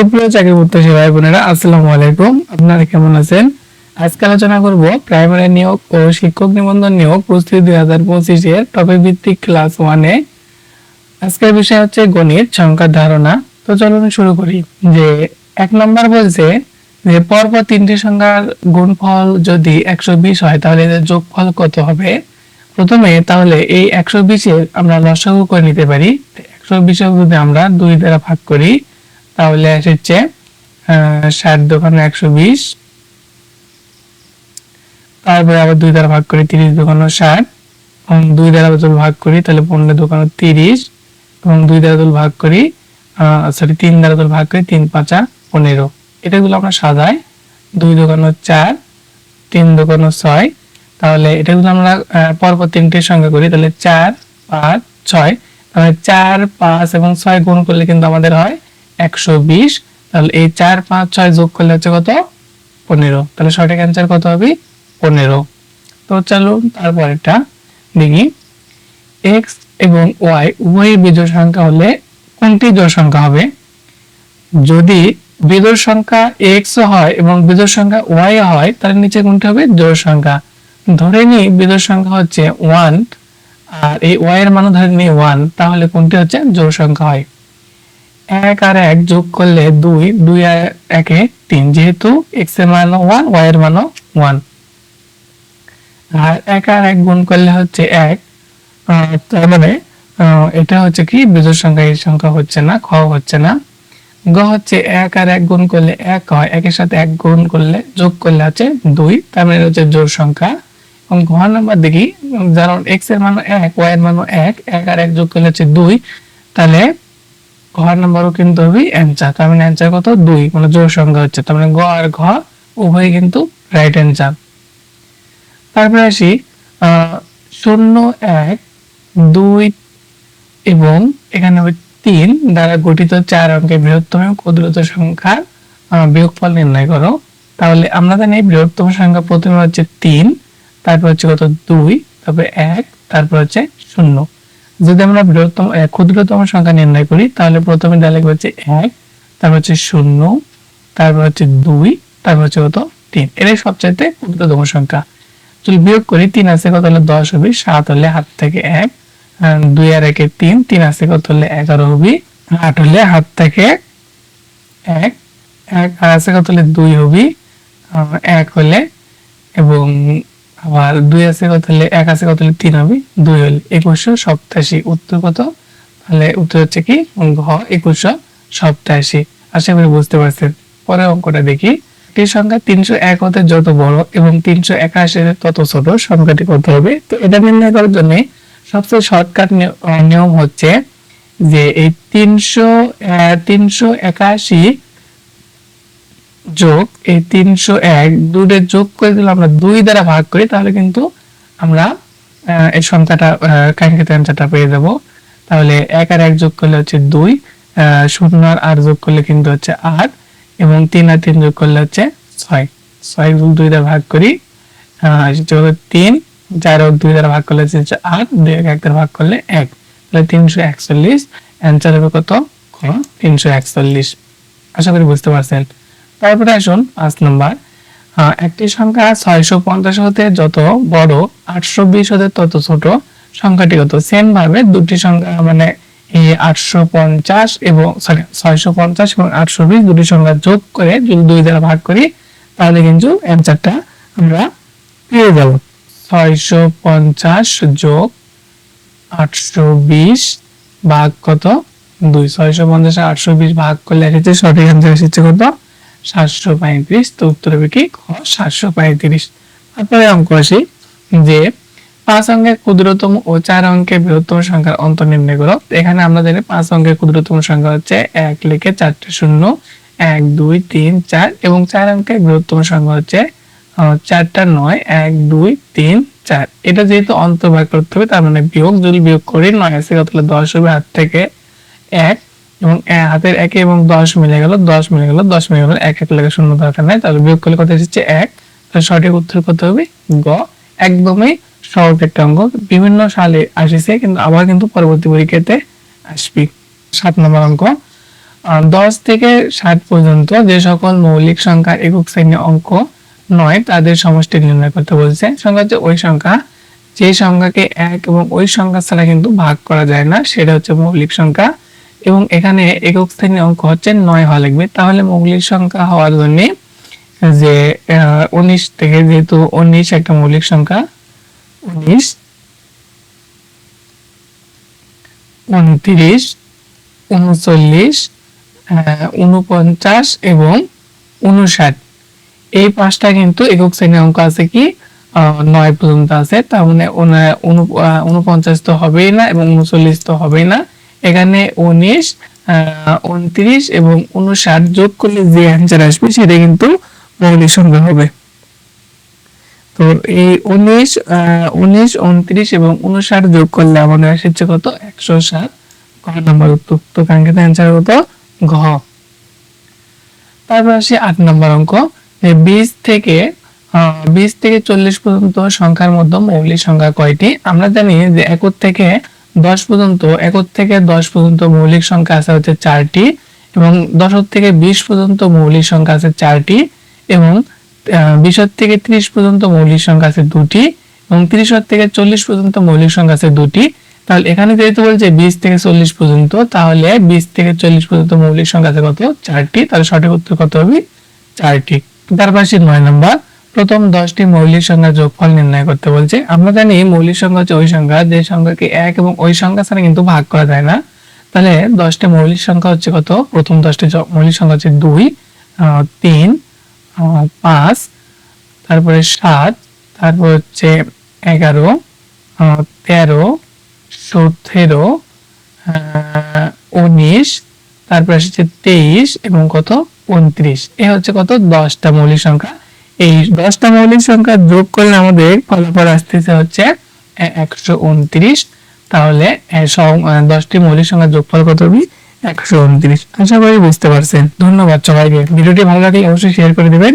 সুপ্রিয় চাকরি প্রত্যাশী ভাই বোনেরা, আসসালামু আলাইকুম। আপনারা কেমন আছেন? আজকে আলোচনা করব প্রাইমারি নিয়োগ ও শিক্ষক নিবন্ধন নিয়োগ প্রস্তুতি দুই হাজার পঁচিশের টপিক ভিত্তিক ক্লাস ওয়ানে আজকের বিষয় হচ্ছে গণিত সংখ্যার ধারণা। তো চলুন শুরু করি যে এক নম্বর বলছে যে পরপর তিনটি সংখ্যার গুণফল যদি একশো বিশ হয়, তাহলে এদের যোগফল কত হবে? প্রথমে তাহলে এই একশো বিশের আমরা লসাগু করে নিতে পারি। একশো বিশের যদি আমরা দুই দ্বারা ভাগ করি তাহলে এসেছে ষাট দোকানে একশো বিশ। তারপরে আবার দুই দ্বারা ভাগ করি তিরিশ দোকানো ষাট। এবং দুই দ্বারা যদি ভাগ করি, তাহলে পনেরো দোকানো তিরিশ। এবং দুই দ্বারা যদি ভাগ করি সরি তিন দ্বারা যদি ভাগ করি, তিন পাঁচা পনেরো। এটাগুলো আমরা সাজাই, দুই দোকানো চার, তিন দোকানো ছয়, তাহলে এটাগুলো আমরা পরপর তিনটে সংখ্যা করি, তাহলে চার, পাঁচ, ছয়। তাহলে চার, পাঁচ এবং ছয় গুণ করলে কিন্তু আমাদের হয় একশো বিশ, তাহলে এই চার, পাঁচ, ছয় যোগ করলে হচ্ছে কত? পনেরো। তাহলে সঠিক অ্যান্সার কত হবে? পনেরো। তো চলো তারপরেরটা দেখি। এক্স এবং ওয়াই উভয়ের বিজোড় সংখ্যা হলে কোনটি জোড় সংখ্যা হবে? যদি বিজোড় সংখ্যা এক্স হয় এবং বিজোড় সংখ্যা ওয়াই হয়, তাহলে নিচে কোনটি হবে? জোড় সংখ্যা। ধরে নি বিজোড় সংখ্যা হচ্ছে ওয়ান আর এই ওয়াই এর মানও ধরে নি ওয়ান তাহলে কোনটি হচ্ছে? জোড় সংখ্যা হয়। এক আর এক যোগ করলে দুই দুই আর একে তিন, যেহেতু এক্সের মান ওয়ান ওয়াই এর মানও ওয়ান আর এক আর এক গুণ করলে হচ্ছে এক। তার মানে এটা হচ্ছে কি? বিজোড় সংখ্যা, এই সংখ্যা হচ্ছে না, খ হচ্ছে না। গ হচ্ছে এক আর এক গুণ করলে এক হয়, একের সাথে এক গুণ করলে, যোগ করলে হচ্ছে দুই, তার মানে হচ্ছে জোর সংখ্যা। এবং ঘ নাম্বার দেখি যেমন এক্সের মান এক ওয়াই এর মানও এক এক আর এক যোগ করলে হচ্ছে দুই, তাহলে ঘর নাম্বারও কিন্তু হবে অ্যান্সার তার মানে অ্যান্সার কত? দুই মানে জোড় সংখ্যা হচ্ছে। তার মানে গ আর ঘ, উভয় কিন্তু রাইট অ্যান্সার তারপরে আসি শূন্য, এক, দুই এবং এখানে হবে তিন দ্বারা গঠিত চার অঙ্কের বৃহত্তম এবং ক্ষুদ্রতম সংখ্যার বিয়োগফল নির্ণয় করো। তাহলে আমরা জানি বৃহত্তম সংখ্যা প্রথমে হচ্ছে তিন, তারপর হচ্ছে কত? দুই, তারপর এক, তারপর হচ্ছে শূন্য। যদি আমরা বৃহত্তম ক্ষুদ্রতম সংখ্যা নির্ণয় করি, তাহলে প্রথমে দেওয়া লাগবে হচ্ছে এক, তারপর হচ্ছে শূন্য, তারপর হচ্ছে দুই, তারপর হচ্ছে কত? তিন। এটাই সবচাইতে ক্ষুদ্রতম সংখ্যা। যদি বিয়োগ করি, তিন আছে কত হলে দশ হবে, সাত হলে হাত থেকে এক দুই আর একে তিন তিন আছে কত হলে এগারো হবে, আট হলে হাত থেকে এক এক আর আছে কত হলে দুই হবি এক হলে এবং আবার দুই আছে কত হলে, এক আছে কত হলে তিন হবে। দুই হলে একুশশো সপ্তাশি। উত্তর কত? তাহলে উত্তর হচ্ছে কি? ঘ একুশশো সপ্তাশি। আশা করি বুঝতে পারছেন। পরের অঙ্কটা দেখি। একটি সংখ্যা তিনশো এক হতে যত বড় এবং তিনশো একাশি তত ছোট সংখ্যাটি কত হবে? তো এটা নির্ণয় করার জন্য সবচেয়ে শর্টকাট নিয়ম হচ্ছে যে এই তিনশো তিনশো একাশি যোগ এই তিনশো এক দুটোর যোগ করে দিলে আমরা দুই দ্বারা ভাগ করি তাহলে কিন্তু আমরা এই সংখ্যাটা কাঙ্ক্ষিত অ্যান্সারটা পেয়ে যাব। তাহলে এক আর এক যোগ করলে হচ্ছে দুই শূন্য আর আট যোগ করলে কিন্তু হচ্ছে আট এবং তিন আর তিন যোগ করলে হচ্ছে ছয়। ছয় যোগ দুই দ্বারা ভাগ করি তিন চার দুই দ্বারা ভাগ করলে হচ্ছে আট দুই এক এক দ্বারা ভাগ করলে এক। তাহলে তিনশো একচল্লিশ অ্যান্সার হবে কত? তিনশো একচল্লিশ। আশা করি বুঝতে পারছেন। তারপরে আসুন পাঁচ নম্বর। আহ, একটি সংখ্যা ছয়শো পঞ্চাশ হতে যত বড় আটশো বিশ হতে তত ছোট। সংখ্যাটি কত? সেম ভাবে দুটি সংখ্যা মানে এই আটশো পঞ্চাশ এবং সরি ছয়শো পঞ্চাশ এবং আটশো বিশ দুটি সংখ্যা যোগ করে যদি দুই দ্বারা ভাগ করি তাহলে কিন্তু অ্যান্সারটা আমরা পেয়ে যাব। ছয়শো পঞ্চাশ যোগ আটশো বিশ ভাগ কত? দুই। ছয়শো পঞ্চাশ আটশো বিশ ভাগ করলে এসেছে সঠিক অ্যান্সার এসেছে কত? সাতশো পঁয়ত্রিশ, তো উত্তর হবে কি? সাতশো পঁয়ত্রিশ। তারপরে অঙ্ক আসি যে পাঁচ অঙ্কের ক্ষুদ্রতম ও চার অঙ্কের বৃহত্তম সংখ্যার অন্তর নির্ণয় এখানে আমরা জানি পাঁচ অঙ্কের ক্ষুদ্রতম সংখ্যা হচ্ছে এক লিখে চারটে শূন্য, এক, দুই, তিন, চার এবং চার অঙ্কের বৃহত্তম সংখ্যা হচ্ছে চারটা নয়, এক, দুই, তিন, চার। এটা যেহেতু অন্তর্ভাগ করতে হবে, তার মানে বিয়োগ যদি বিয়োগ করি নয় আছে দশ হবে হাত থেকে এক এবং হাতের একে এবং দশ মিলে গেল, দশ মিলে গেল, দশ মিলে গেল, এক এক লেগে শূন্য দরকার নাই। তাহলে বিয়োগ করলে কত এসেছে? এক। তাহলে সঠিক উত্তর কত হবে? গ। একদমই সহজ একটা অঙ্ক। বিভিন্ন সালে আসিছে, কিন্তু আবার কিন্তু পরবর্তী পরীক্ষাতে আসবি। সাত নম্বর অঙ্ক। দশ থেকে ষাট পর্যন্ত যে সকল মৌলিক সংখ্যা একক শ্রেণির অঙ্ক নয়, তাদের সমষ্টি নির্ণয় করতে বলছে। সংখ্যা হচ্ছে ওই সংখ্যা। যে সংখ্যাকে এক এবং ওই সংখ্যা ছাড়া কিন্তু ভাগ করা যায় না, সেটা হচ্ছে মৌলিক সংখ্যা। এবং এখানে একক শ্রেণির অঙ্ক হচ্ছে নয় হওয়া লাগবে। তাহলে মৌলিক সংখ্যা হওয়ার জন্য যে উনিশ থেকে যেহেতু উনিশ, একটা মৌলিক সংখ্যা উনিশ, উনত্রিশ, উনচল্লিশ উনপঞ্চাশ এবং উনষাট। এই পাঁচটা কিন্তু একক শ্রেণির অঙ্ক আছে কি? নয় পর্যন্ত আছে। তার মানে উনপঞ্চাশ তো হবেই না এবং উনচল্লিশ তো হবেই না। এখানে উনিশ উনত্রিশ এবং উনষাট যোগ করলে যে অ্যান্সার আসবে সেটা কিন্তু মৌলিক সংখ্যা হবে। তো এই উনিশ উনিশ, উনত্রিশ এবং উনষাট যোগ করলে আমাদের আসছে কত? একশো সাত ঘ নম্বর উত্তর। তো কাঙ্ক্ষিত অ্যান্সার কত? ঘ। তারপর আসি আট নম্বর অঙ্ক। যে বিশ থেকে বিশ থেকে চল্লিশ পর্যন্ত সংখ্যার মধ্যে মৌলিক সংখ্যা কয়টি? আমরা জানি যে একর থেকে দশ পর্যন্ত একর থেকে দশ পর্যন্ত মৌলিক সংখ্যা আছে হচ্ছে চারটি এবং দশক থেকে বিশ পর্যন্ত মৌলিক সংখ্যা আছে চারটি এবং বিশর থেকে ত্রিশ পর্যন্ত মৌলিক সংখ্যা আছে দুটি এবং ত্রিশর থেকে চল্লিশ পর্যন্ত মৌলিক সংখ্যা আছে দুটি। তাহলে এখানে যেহেতু বলছে বিশ থেকে চল্লিশ পর্যন্ত, তাহলে বিশ থেকে চল্লিশ পর্যন্ত মৌলিক সংখ্যা আছে কত? চারটি। তাহলে সঠিক উত্তর কত হবে? চারটি। তার পাশে নয় নম্বর। প্রথম দশটি মৌলিক সংখ্যার যোগফল নির্ণয় করতে বলছে। আমরা জানি মৌলিক সংখ্যা হচ্ছে ওই সংখ্যা। যে সংখ্যাকে এক এবং ওই সংখ্যা ছাড়া কিন্তু ভাগ করা যায় না। তাহলে দশটি মৌলিক সংখ্যা হচ্ছে কত? প্রথম দশটি মৌলিক সংখ্যা হচ্ছে দুই তিন পাঁচ, তারপরে সাত, তারপর হচ্ছে এগারো তেরো, সতেরো উনিশ, তারপর আসছে তেইশ এবং কত? উনত্রিশ। এ হচ্ছে কত? দশটা মৌলিক সংখ্যা। এই দশটা মৌলিক সংখ্যা যোগ করলে আমাদের ফলাফল আসতেছে হচ্ছে একশো উনত্রিশ। তাহলে দশটি মৌলিক সংখ্যা যোগফল কত হবে? একশো উনত্রিশ। আশা করি বুঝতে পারছেন। ধন্যবাদ সবাইকে। ভিডিওটি ভালো লাগলে অবশ্যই শেয়ার করে দিবেন।